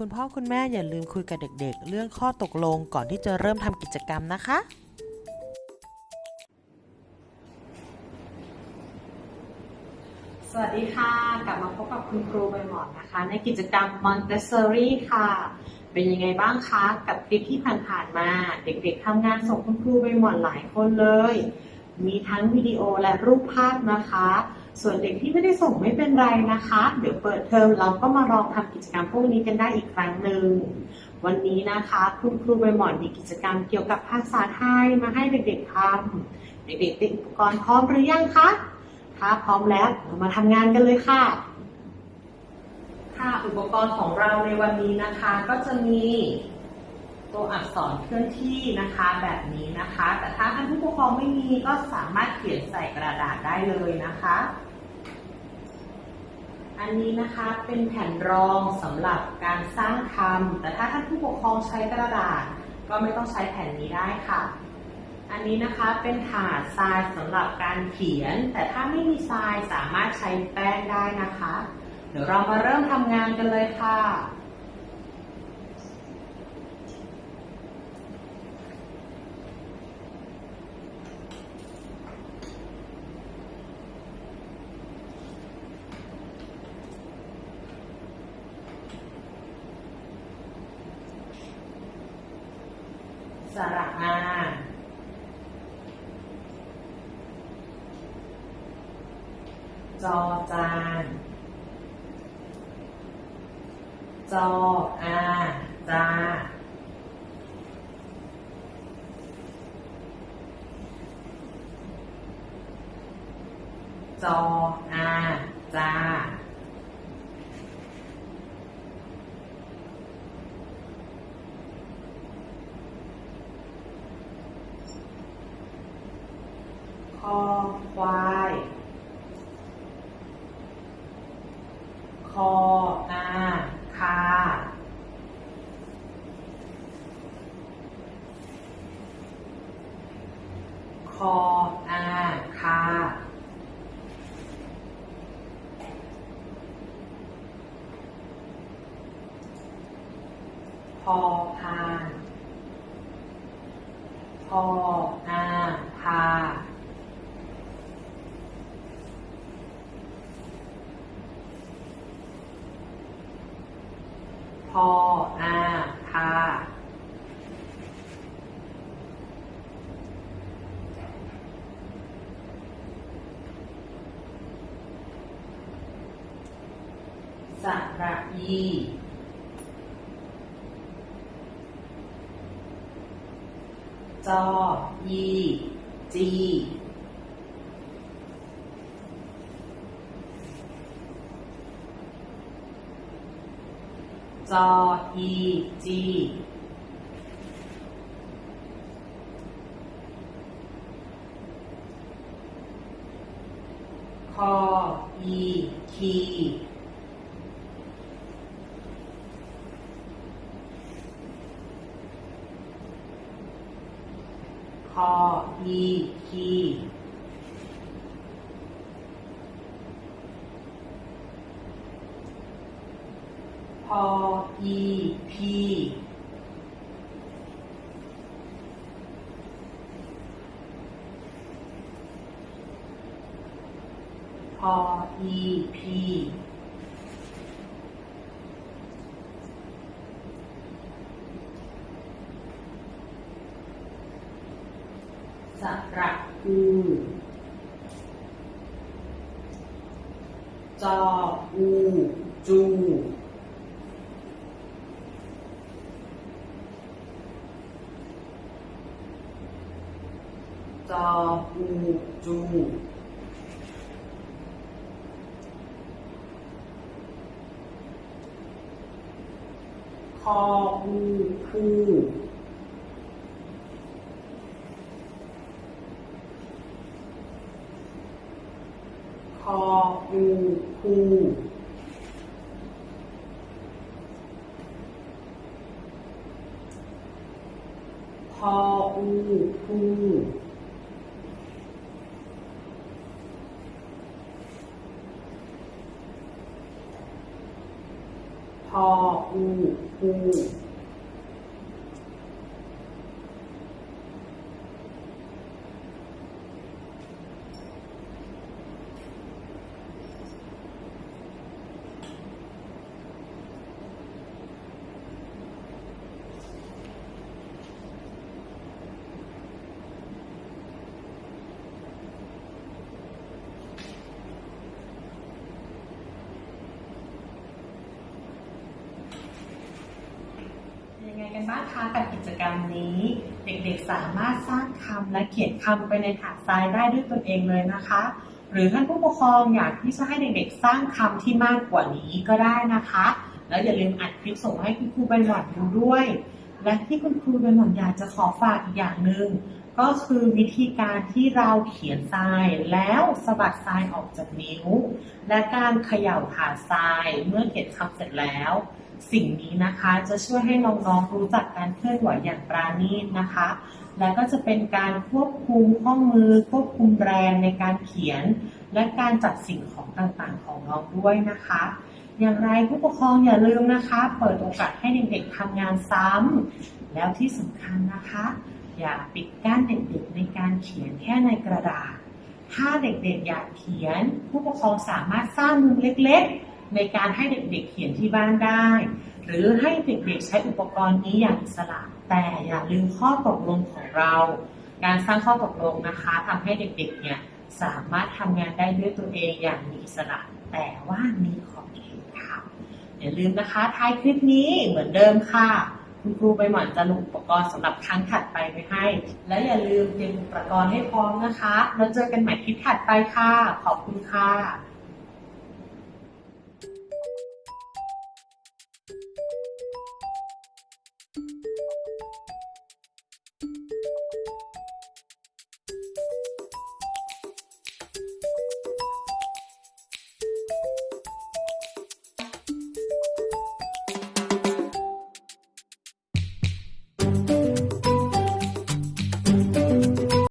คุณพ่อคุณแม่อย่าลืมคุยกับเด็กๆ เรื่องข้อตกลงก่อนที่จะเริ่มทำกิจกรรมนะคะ สวัสดีค่ะ กลับมาพบกับคุณครูใบหมอนนะคะ ในกิจกรรม Montessori ค่ะ เป็นยังไงบ้างคะ กับคลิปที่ผ่านๆมา เด็กๆทำงานส่งคุณครูใบหมอนหลายคนเลย มีทั้งวิดีโอและรูปภาพนะคะ ส่วนเด็กที่ไม่ได้ส่งไม่เป็นไรนะคะ เดี๋ยวเปิดเทอมเราก็มาลองทำกิจกรรมพวกนี้กันได้อีกครั้งหนึ่ง วันนี้นะคะคุณครูใบหมอนมีกิจกรรมเกี่ยวกับภาษาไทยมาให้เด็กๆทำเด็กๆเตรียมอุปกรณ์พร้อมหรือยังคะ ถ้าพร้อมแล้วเรามาทำงานกันเลยค่ะ ค่ะอุปกรณ์ของเราในวันนี้นะคะ ก็จะมีตัวอักษรเคลื่อนที่นะคะแบบนี้นะคะ แต่ถ้าท่านผู้ปกครองไม่มีก็สามารถเขียนใส่กระดาษได้เลยนะคะ อันนี้นะคะเป็นแผ่นรองสำหรับการสร้างคำแต่ถ้าท่านผู้ปกครองใช้กระดาษ ก็ไม่ต้องใช้แผ่นนี้ได้ค่ะ อันนี้นะคะเป็นถาดทรายสำหรับการเขียน แต่ถ้าไม่มีทรายสามารถใช้แป้งได้นะคะ เดี๋ยวเรามาเริ่มทำงานกันเลยค่ะ สระอาจอจานจออาจาจออาจา คอควาย คออาคา คออาคา พอพาน พออาพา ออาพาสระอีจออีจี จออีจีคออีคีคออีคี พออีพีพออีพีสระอูจออูจู จออูจูคออูพูคออูพู พออูพูพอ ออู กันบ้างคะกับกิจกรรมนี้ เด็กๆสามารถสร้างคำและเขียนคำไปในถาดทรายได้ด้วยตนเองเลยนะคะ หรือท่านผู้ปกครองอยากที่จะให้เด็กๆ สร้างคำที่มากกว่านี้ก็ได้นะคะ แล้วอย่าลืมอัดคลิปส่งให้คุณครูใบหมอนดูด้วย และที่คุณครูใบหมอนอยากจะขอฝากอีกอย่างหนึ่ง ก็คือวิธีการที่เราเขียนทรายแล้วสะบัดทรายออกจากนิ้ว และการเขย่าถาทรายเมื่อเขียนคำเสร็จแล้ว สิ่งนี้นะคะจะช่วยให้น้องๆรู้จักการเคลื่อนไหวอย่างปราณีตนะคะ และก็จะเป็นการควบคุมข้อมือ ควบคุมแรงในการเขียน และการจัดสิ่งของต่างๆของน้องด้วยนะคะอย่างไรผู้ปกครองอย่าลืมนะคะ เปิดโอกาสให้เด็กๆทำงานซ้ำแล้วที่สำคัญนะคะ อย่าปิดกั้นเด็กๆในการเขียนแค่ในกระดาษ ถ้าเด็กๆอยากเขียน ผู้ปกครองสามารถสร้างมุมเล็กๆ ในการให้เด็กๆเขียนที่บ้านได้ หรือให้เด็กๆใช้อุปกรณ์นี้อย่างอิสระ แต่อย่าลืมข้อตกลงของเรา การสร้างข้อตกลงนะคะทำให้เด็กๆเนี่ยสามารถทำงานได้ด้วยตัวเองอย่างมีอิสระ แต่ว่ามีขอบเขตค่ะอย่าลืมนะคะท้ายคลิปนี้เหมือนเดิมค่ะ คุณครูใบหมอนจะลงอุปกรณ์สำหรับครั้งถัดไปไว้ให้ และอย่าลืมเตรียมอุปกรณ์ให้พร้อมนะคะ แล้วเจอกันใหม่คลิปถัดไปค่ะ ขอบคุณค่ะ